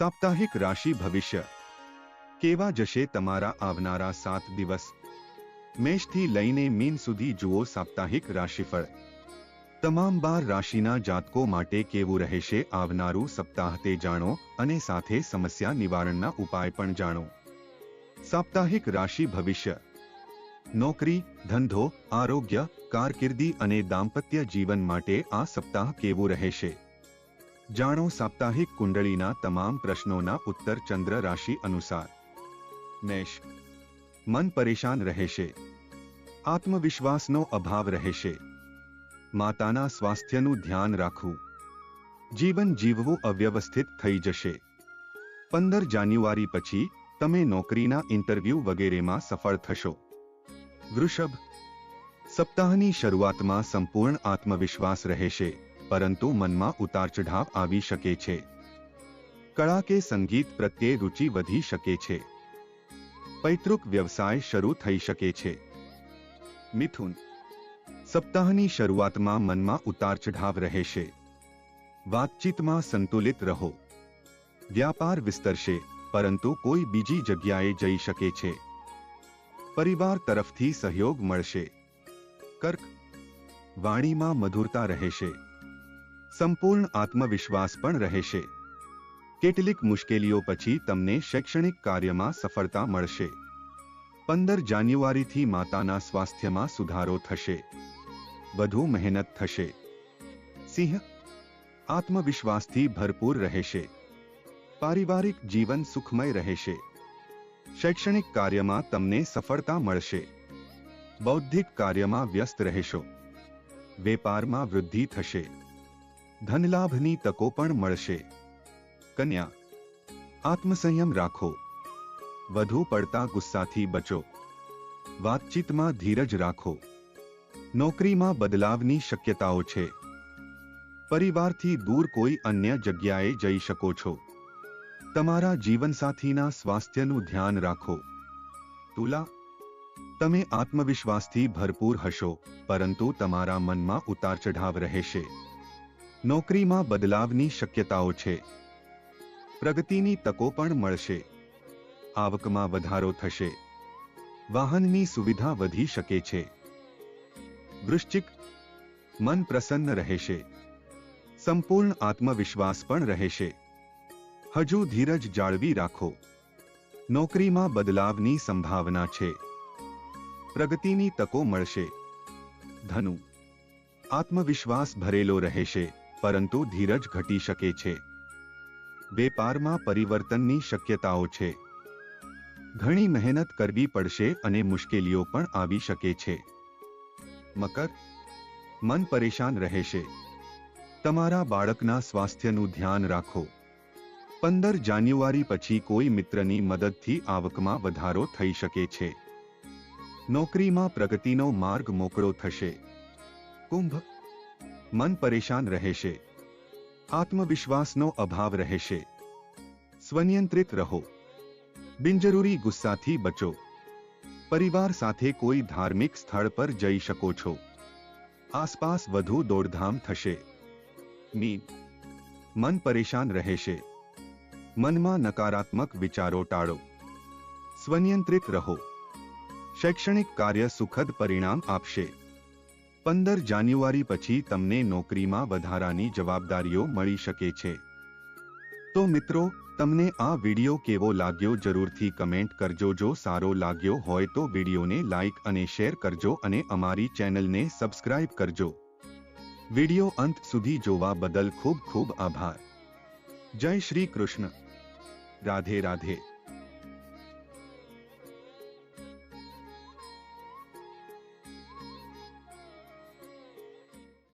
સાપ્તાહિક રાશિ ભવિષ્ય. કેવા જશે તમારા આવનારા સાત દિવસ? મેષથી લઈને મીન સુધી જુઓ સાપ્તાહિક રાશિફળ. તમામ બાર રાશિના જાતકો માટે કેવું રહેશે આવનારું સપ્તાહ તે જાણો અને સાથે સમસ્યા નિવારણના ઉપાય પણ જાણો. સાપ્તાહિક રાશિ ભવિષ્ય. નોકરી, ધંધો, આરોગ્ય, કારકિર્દી અને દાંપત્ય જીવન માટે આ સપ્તાહ કેવું રહેશે? જાણો સાપ્તાહિક કુંડળીના તમામ પ્રશ્નોના ઉત્તર ચંદ્ર રાશિ અનુસાર. મેષ. મન પરેશાન રહેશે. આત્મવિશ્વાસનો અભાવ રહેશે. માતાના સ્વાસ્થ્યનું ધ્યાન રાખવું. જીવન જીવવું અવ્યવસ્થિત થઈ જશે. પંદર જાન્યુઆરી પછી તમે નોકરીના ઇન્ટરવ્યૂ વગેરેમાં સફળ થશો. વૃષભ. સપ્તાહની શરૂઆતમાં સંપૂર્ણ આત્મવિશ્વાસ રહેશે. પરંતુ મનમાં ઉતાર ચઢાવ આવી શકે છે. કળા કે સંગીત પ્રત્યે રુચિ વધી શકે છે. પૈતૃક વ્યવસાય શરૂ થઈ શકે છે. મિથુન. સપ્તાહની શરૂઆતમાં મનમાં ઉતાર ચઢાવ રહેશે. વાતચીતમાં સંતુલિત રહો. વ્યાપાર વિસ્તરશે, પરંતુ કોઈ બીજી જગ્યાએ જઈ શકે છે. પરિવાર તરફથી સહયોગ મળશે. કર્ક. વાણીમાં મધુરતા રહેશે. સંપૂર્ણ આત્મવિશ્વાસ પણ રહેશે. કેટલીક મુશ્કેલીઓ પછી તમને શૈક્ષણિક કાર્યમાં સફળતા મળશે. પંદર જાન્યુઆરીથી માતાના સ્વાસ્થ્યમાં સુધારો થશે. વધુ મહેનત થશે. સિંહ, આત્મવિશ્વાસથી ભરપૂર રહેશે. પારિવારિક જીવન સુખમય રહેશે. શૈક્ષણિક કાર્યમાં તમને સફળતા મળશે. બૌદ્ધિક કાર્યમાં વ્યસ્ત રહેશો. વેપારમાં વૃદ્ધિ થશે. ધનલાભની તકો પણ મળશે. કન્યા, આત્મસંયમ રાખો. વધુ પડતા ગુસ્સાથી બચો. વાતચીતમાં ધીરજ રાખો. નોકરીમાં બદલાવની શક્યતાઓ છે. પરિવારથી દૂર કોઈ અન્ય જગ્યાએ જઈ શકો છો. તમારા જીવનસાથીના સ્વાસ્થ્યનું ધ્યાન રાખો. તુલા, તમે આત્મવિશ્વાસથી ભરપૂર હશો, પરંતુ તમારા મનમાં ઉતાર ચઢાવ રહેશે. નોકરીમાં બદલાવની શક્યતાઓ છે. પ્રગતિની તકો પણ મળશે. આવકમાં વધારો થશે. વાહનની સુવિધા વધી શકે છે. વૃશ્ચિક મન પ્રસન્ન રહેશે. સંપૂર્ણ આત્મવિશ્વાસ પણ રહેશે. હજુ ધીરજ જાળવી રાખો. નોકરીમાં બદલાવની સંભાવના છે. પ્રગતિની તકો મળશે. ધનુ, આત્મવિશ્વાસ ભરેલો રહેશે. પરંતુ ધીરજ ઘટી શકે છે. વેપારમાં પરિવર્તનની શક્યતાઓ છે. ઘણી મહેનત કરવી પડશે અને મુશ્કેલીઓ પણ આવી શકે છે. મકર, મન પરેશાન રહેશે. તમારા બાળકના સ્વાસ્થ્યનું ધ્યાન રાખો. પંદર જાન્યુઆરી પછી કોઈ મિત્રની મદદથી આવકમાં વધારો થઈ શકે છે. નોકરીમાં પ્રગતિનો માર્ગ મોકળો થશે. કુંભ મન પરેશાન રહેશે. આત્મવિશ્વાસનો અભાવ રહેશે. સ્વનિયંત્રિત રહો. બિનજરૂરી ગુસ્સાથી બચો. પરિવાર સાથે કોઈ ધાર્મિક સ્થળ પર જઈ શકો છો. આસપાસ વધુ દોડધામ થશે. મીન, મન પરેશાન રહેશે. મનમાં નકારાત્મક વિચારો ટાળો. સ્વનિયંત્રિત રહો. શૈક્ષણિક કાર્ય સુખદ પરિણામ આપશે. પંદર જાન્યુઆરી પછી તમને નોકરીમાં વધારાની જવાબદારીઓ મળી શકે છે. તો મિત્રો, તમને આ વિડિયો કેવો લાગ્યો જરૂરથી કમેન્ટ કરજો. જો સારો લાગ્યો હોય તો વિડીયોને લાઇક અને શેર કરજો અને અમારી ચેનલને સબસ્ક્રાઇબ કરજો. વિડિયો અંત સુધી જોવા બદલ ખૂબ ખૂબ આભાર. જય શ્રી કૃષ્ણ. રાધે રાધે.